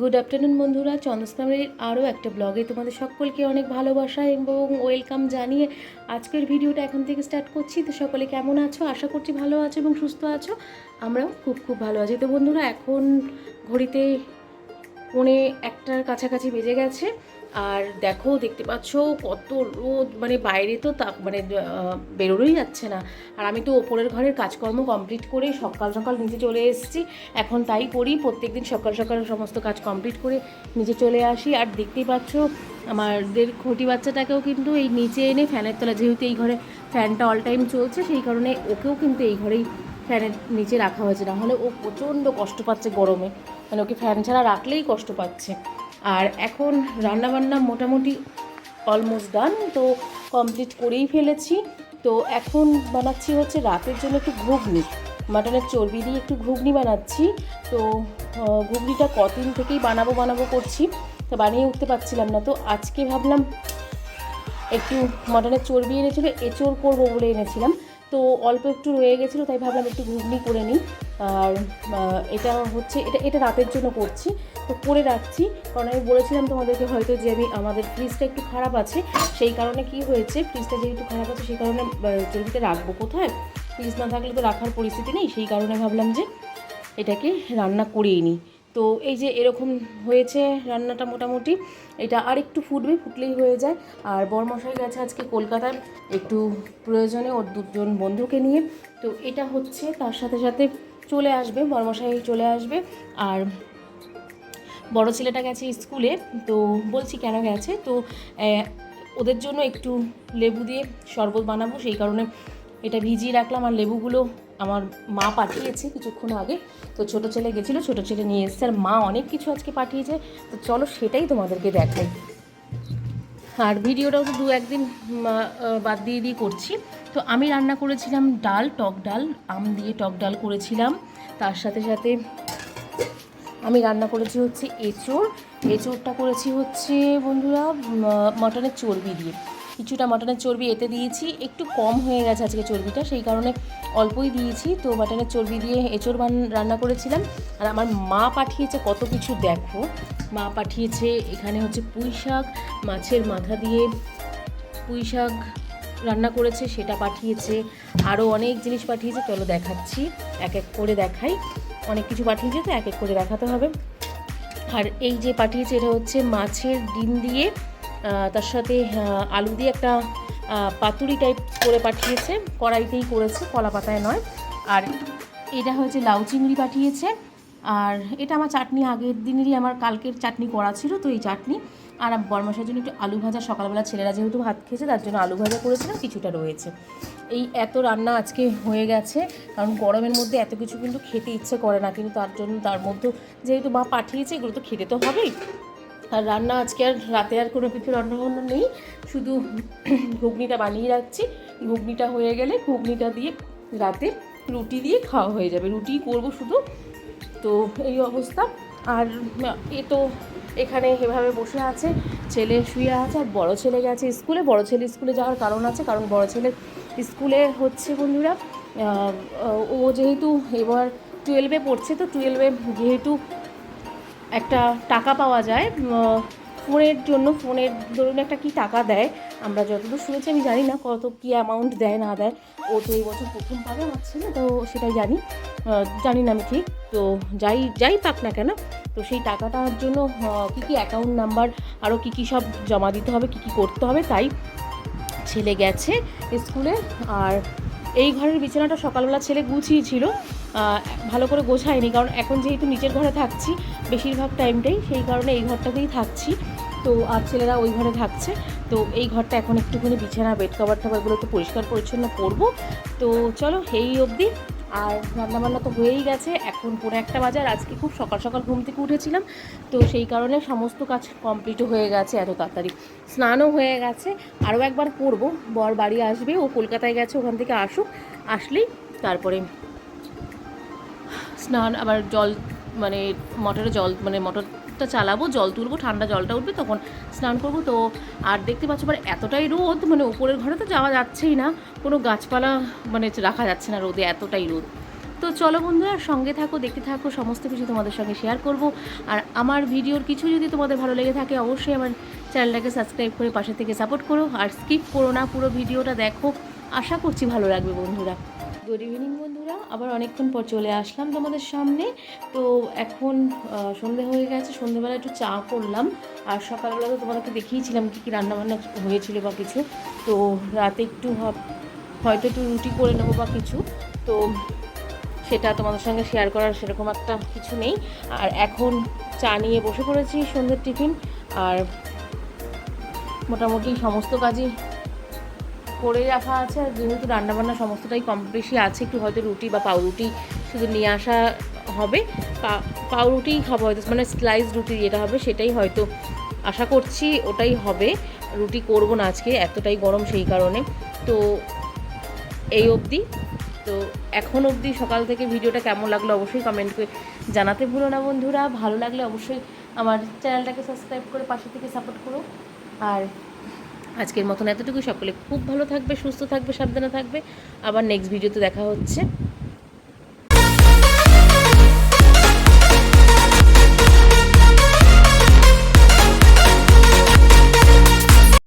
Good afternoon বন্ধুরা। চন্দ্রস্নামের আরও একটা ব্লগে তোমাদের সকলকে অনেক ভালোবাসা এবং ওয়েলকাম জানিয়ে আজকের ভিডিওটা এখন থেকে স্টার্ট করছি। তো সকলে কেমন আছো? আশা করছি ভালো আছো এবং সুস্থ আছো। আমরাও খুব খুব ভালো আছি। তো বন্ধুরা, এখন ঘড়িতে পৌনে একটার কাছাকাছি বেজে গেছে। আর দেখো, দেখতে পাচ্ছ কত রোদ। মানে বাইরে তো তা মানে বেরোনোই যাচ্ছে না। আর আমি তো ওপরের ঘরের কাজকর্ম কমপ্লিট করে সকাল সকাল নিচে চলে এসেছি। এখন তাই করি, প্রত্যেকদিন সকাল সকাল সমস্ত কাজ কমপ্লিট করে নিচে চলে আসি। আর দেখতেই পাচ্ছ, আমাদের খুঁটি বাচ্চাটাকেও কিন্তু এই নিচে এনে ফ্যানের তলা যেহেতু এই ঘরে ফ্যানটা অল টাইম চলছে, সেই কারণে ওকেও কিন্তু এই ঘরেই ফ্যানের নিচে রাখা হয়েছে। না হলে ও প্রচণ্ড কষ্ট পাচ্ছে গরমে। মানে ওকে ফ্যান ছাড়া রাখলেই কষ্ট পাচ্ছে। আর এখন রান্নাবান্না মোটামুটি অলমোস্ট ডান তো কমপ্লিট করেই ফেলেছি। তো এখন বানাচ্ছি হচ্ছে রাতের জন্য একটু ঘুগনি। মাটনের চর্বি দিয়ে একটু ঘুগনি বানাচ্ছি। তো ঘুগনিটা কদিন থেকেই বানাবো বানাবো করছি। তো বানিয়ে উঠতে পারছিলাম না। তো আজকে ভাবলাম একটু মটনের চর্বি এনেছিল, এঁচোড় করব বলে এনেছিলাম। তো অল্প একটু রয়ে গেছিল, তাই ভাবলাম একটু ঘুগনি করে নিই। আর এটা হচ্ছে, এটা এটা রাতের জন্য করছি। তো করে রাখছি, কারণ আমি বলেছিলাম তোমাদেরকে হয়তো যে আমি, আমাদের ফ্রিজটা একটু খারাপ আছে, সেই কারণে কি হয়েছে ফ্রিজটা যেহেতু খারাপ আছে, সেই কারণে চর্বিটা রাখব কোথায়? ফ্রিজ না থাকলে তো রাখার পরিস্থিতি নেই, সেই কারণে ভাবলাম যে এটাকে রান্না করিয়ে নিই তো এই যে এরকম হয়েছে রান্নাটা মোটামুটি, এটা আর একটু ফুটবে, ফুটলেই হয়ে যায়। আর বরমশাই গেছে আজকে কলকাতায়, একটু প্রয়োজনে ওর দুজন বন্ধুকে নিয়ে। তো এটা হচ্ছে, তার সাথে সাথে চলে আসবে, বরমশাই চলে আসবে। আর বড় ছেলেটা গেছে স্কুলে, তো বলছি কেন গেছে? তো ওদের জন্য একটু লেবু দিয়ে শরবত বানাবো, সেই কারণে এটা ভিজিয়ে রাখলাম। আর লেবুগুলো আমার মা পাঠিয়েছে কিছুক্ষণ আগে। তো ছোট ছেলে গেছিল, ছোট ছেলে নিয়ে এসছে। আর মা অনেক কিছু আজকে পাঠিয়েছে। তো চলো সেটাই তোমাদেরকে দেখাই। আর ভিডিওটাও তো দু একদিন বাদ দিয়ে দিয়ে করছি। তো আমি রান্না করেছিলাম ডাল, টক ডাল, আম দিয়ে টক ডাল করেছিলাম। তার সাথে সাথে আমি রান্না করেছি হচ্ছে এঁচোড়। এঁচোড়টা করেছি হচ্ছে বন্ধুরা মটনের চর্বি দিয়ে। কিছুটা মটনের চর্বি এতে দিয়েছি, একটু কম হয়ে গেছে আজকে চর্বিটা, সেই কারণে অল্পই দিয়েছি। তো মটনের চর্বি দিয়ে এঁচোড় রান্না করেছিলাম। আর আমার মা পাঠিয়েছে, কত কিছু দেখো। মা পাঠিয়েছে, এখানে হচ্ছে পুঁই শাক, মাছের মাথা দিয়ে পুঁই শাক রান্না করেছে, সেটা পাঠিয়েছে আরও অনেক জিনিস পাঠিয়েছে, চলো দেখাচ্ছি, এক এক করে দেখাই, অনেক কিছু পাঠিয়েছে তো এক এক করে দেখাতে হবে। আর এই যে পাঠিয়েছে, এটা হচ্ছে মাছের ডিম দিয়ে তার সাথে আলু দিয়ে একটা পাতুরি টাইপ করে পাঠিয়েছে, কড়াইতেই করেছে, কলা পাতায় নয়। আর এটা হচ্ছে লাউ চিংড়ি পাঠিয়েছে আর এটা আমার চাটনি আগের দিনেরই আমার কালকের চাটনি করা ছিল, তো এই চাটনি। আর বরমাসার জন্য একটু আলু ভাজা, সকালবেলা ছেলেরা যেহেতু ভাত খেয়েছে, তার জন্য আলু ভাজা করেছিলাম, কিছুটা রয়েছে। এই এত রান্না আজকে হয়ে গেছে, কারণ গরমের মধ্যে এত কিছু কিন্তু খেতে ইচ্ছে করে না, কিন্তু তার জন্য, তার মধ্যে যেহেতু মা পাঠিয়েছে, এগুলো তো খেতে তো হবেই। আর রান্না আজকে আর রাতে আর কোনো কিছু রান্না বান্না নেই, শুধু ঘুগনিটা বানিয়ে রাখছি। ঘুগনিটা হয়ে গেলে ঘুগনিটা দিয়ে রাতে রুটি দিয়ে খাওয়া হয়ে যাবে। রুটি করব শুধু তো এই অবস্থা। আর এ তো এখানে এভাবে বসে আছে, ছেলে শুয়ে আছে, আর বড় ছেলে গেছে স্কুলে। বড়ো ছেলে স্কুলে যাওয়ার কারণ আছে, কারণ বড়ো ছেলে স্কুলে হচ্ছে বন্ধুরা ও যেহেতু এবার টুয়েলভে পড়ছে, তো টুয়েলভে যেহেতু একটা টাকা পাওয়া যায় ফোনের জন্য, ফোনের ধরুন একটা কি টাকা দেয় আমরা যতদূর শুনেছি, আমি জানি না কত কী অ্যামাউন্ট দেয়, না দেয়। ও তো এই বছর প্রথম পাবে, আমার ছেলে, তো সেটাই জানি। জানি না আমি ঠিক। তো যাই যাই পাক না কেন, তো সেই টাকাটার জন্য কী কী অ্যাকাউন্ট নাম্বার আরও কী কী সব জমা দিতে হবে, কী কী করতে হবে, তাই ছেলে গেছে স্কুলে। আর এই ঘরের বিছানাটা সকালবেলা ছেলে গুছিয়েছিল। ভালো করে গোছায়নি, কারণ এখন যেহেতু নিচের ঘরে থাকছি, বেশিরভাগ টাইমটাই সেই কারণে এই ঘরটাতেই থাকছি। তো আর ছেলেরা ওই ঘরে থাকছে। তো এই ঘরটা এখন একটুখানি বিছানা বেড কভার টাভার এগুলো একটু পরিষ্কার পরিচ্ছন্ন করব। তো চলো এই অবধি। আর রান্নাবান্না তো হয়েই গেছে। এখন পুরো একটা বাজার আজকে খুব সকাল সকাল ঘুম থেকে উঠেছিলাম। তো সেই কারণে সমস্ত কাজ কমপ্লিটও হয়ে গেছে এত তাড়াতাড়ি। স্নানও হয়ে গেছে। আরও একবার করব। বর বাড়ি আসবে, ও কলকাতায় গেছে, ওখান থেকে আসুক। আসলেই তারপরে স্নান, আবার জল মানে মোটরে জল মানে মোটরটা চালাবো, জল তুলবো, ঠান্ডা জলটা উঠবে, তখন স্নান করব। তো আর দেখতে পাচ্ছ মানে এতটাই রোদ মানে উপরের ঘরে তো যাওয়া যাচ্ছেই না। কোনো গাছপালা মানে রাখা যাচ্ছে না রোদে, এতটাই রোদ। তো চলো বন্ধুরা, সঙ্গে থাকো, দেখতে থাকো, সমস্ত কিছু তোমাদের সঙ্গে শেয়ার করব। আর আমার ভিডিওর কিছু যদি তোমাদের ভালো লেগে থাকে, অবশ্যই আমার চ্যানেলটাকে সাবস্ক্রাইব করে পাশে থেকে সাপোর্ট করো। আর স্কিপ করো না পুরো ভিডিওটা, দেখো। আশা করছি ভালো লাগবে বন্ধুরা। গুড ইভিনিং বন্ধুরা, আবার অনেকক্ষণ পর চলে আসলাম তোমাদের সামনে। তো এখন সন্ধে হয়ে গেছে সন্ধেবেলা একটু চা করলাম। আর সকালবেলা তো তোমাদেরকে দেখিয়েছিলাম কী কী রান্নাবান্না হয়েছিল বা কিছু। তো রাতে একটু হয়তো একটু রুটি করে নেব বা কিছু। তো সেটা তোমাদের সঙ্গে শেয়ার করার সেরকম একটা কিছু নেই। আর এখন চা নিয়ে বসে পড়েছি সন্ধ্যের টিফিন আর মোটামুটি সমস্ত কাজই করে রাখা আছে আর যেহেতু রান্নাবান্না সমস্তটাই কম বেশি আছে, একটু হয়তো রুটি বা পাউরুটি শুধু নিয়ে আসা হবে। পাউরুটিই খাব হয়তো মানে স্লাইস রুটি যেটা হবে সেটাই হয়তো আশা করছি ওটাই হবে। রুটি করব না আজকে, এতটাই গরম সেই কারণে। তো এই অবধি। তো এখন অবধি সকাল থেকে ভিডিওটা কেমন লাগল অবশ্যই কমেন্ট করে জানাতে ভুলো না বন্ধুরা। ভালো লাগলে অবশ্যই আমার চ্যানেলটাকে সাবস্ক্রাইব করে পাশে থেকে সাপোর্ট করো। আর আজকের মতন এতটুকু সকলে খুব ভালো থাকবে, সুস্থ থাকবে, সাবধানে থাকবে। আবার নেক্সট ভিডিওতে দেখা হচ্ছে।